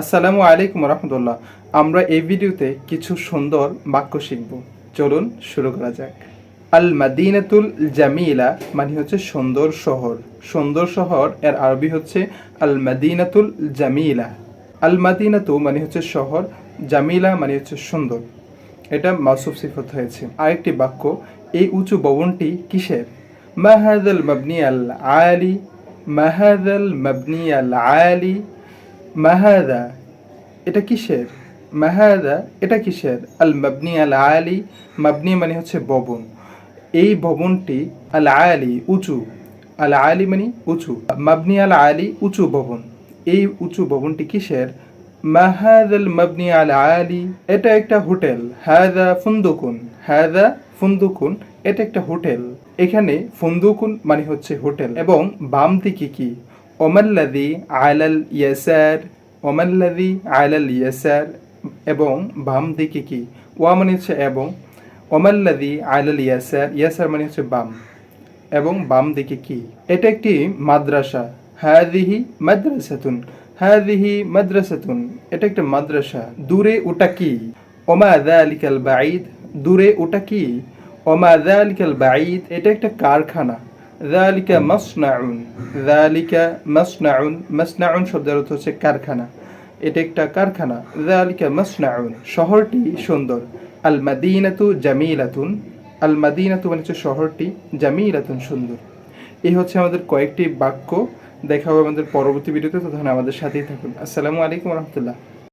আসসালামু আলাইকুম রহমতুল্লাহ। আমরা এই ভিডিওতে কিছু সুন্দর বাক্য শিখব। চলুন শুরু করা যাক। আল মাদিনাতুল জামিলা মানে হচ্ছে সুন্দর শহর। সুন্দর শহর এর আরবি হচ্ছে আল মাদিনাতুল জামিলা। আল মাদিনাতু মানে হচ্ছে শহর, জামিলা মানে হচ্ছে সুন্দর। এটা মাসুফ সিফত হয়েছে। আরেকটি বাক্য, এই উঁচু ভবনটি কিসের? মাহাদাল মাবনি আল আলি মাহাদাল মাবনি আল আলি মাহাদা, এটা কিসের? মাহাদা, এটা কিসের? আল মাবনি আল আলি মাবনি মানে হচ্ছে ভবন। এই ভবনটি আল আলি উঁচু। আল আলি মানে উঁচু। মাবনি আল আলি উঁচু ভবন। এই উঁচু ভবনটি কিসের? মাহাদাল মাবনি আল আলি এটা একটা হোটেল। হাদা ফুন্দুকুন। হাদা ফুন্দুকুন, এটা একটা হোটেল। এখানে ফুন্দুকুন মানে হচ্ছে হোটেল। এবং বাম দিকে কি? ওমাল্লাদি আলাল ইয়াসার ওমাল্লাদি আলাল ইয়াসার এবং বাম দিকে কি? ওয়া মানে হচ্ছে এবং ওমাল্লাদি আলাল ইয়াসার ইয়াসার মানে হচ্ছে বাম। এবং বাম দিকে কি? এটা একটি মাদ্রাসা। হাদিহি মাদ্রাসাতুন হাদিহি মাদ্রাসাতুন। এটা একটা মাদ্রাসা। দূরে ওটা কি? ওমা যালিকাল বাঈদ। দূরে ওটা কি? ওমা যালিকাল বাঈদ। এটা একটা কারখানা। যালিকা মাসনাউন যালিকা মাসনাউন মাসনাউন শব্দের অর্থ হচ্ছে কারখানা। এটা একটা কারখানা। যালিকা মাসনাউন শহরটি সুন্দর। আল মাদিনাতু জামিলাতুন। আল মানে হচ্ছে শহরটি জামিলাতুন সুন্দর। এই হচ্ছে আমাদের কয়েকটি বাক্য। দেখা হবে আমাদের পরবর্তী ভিডিওতে। তখন আমাদের সাথেই থাকুন। আসসালামু আলাইকুম রহমতুল্লাহ।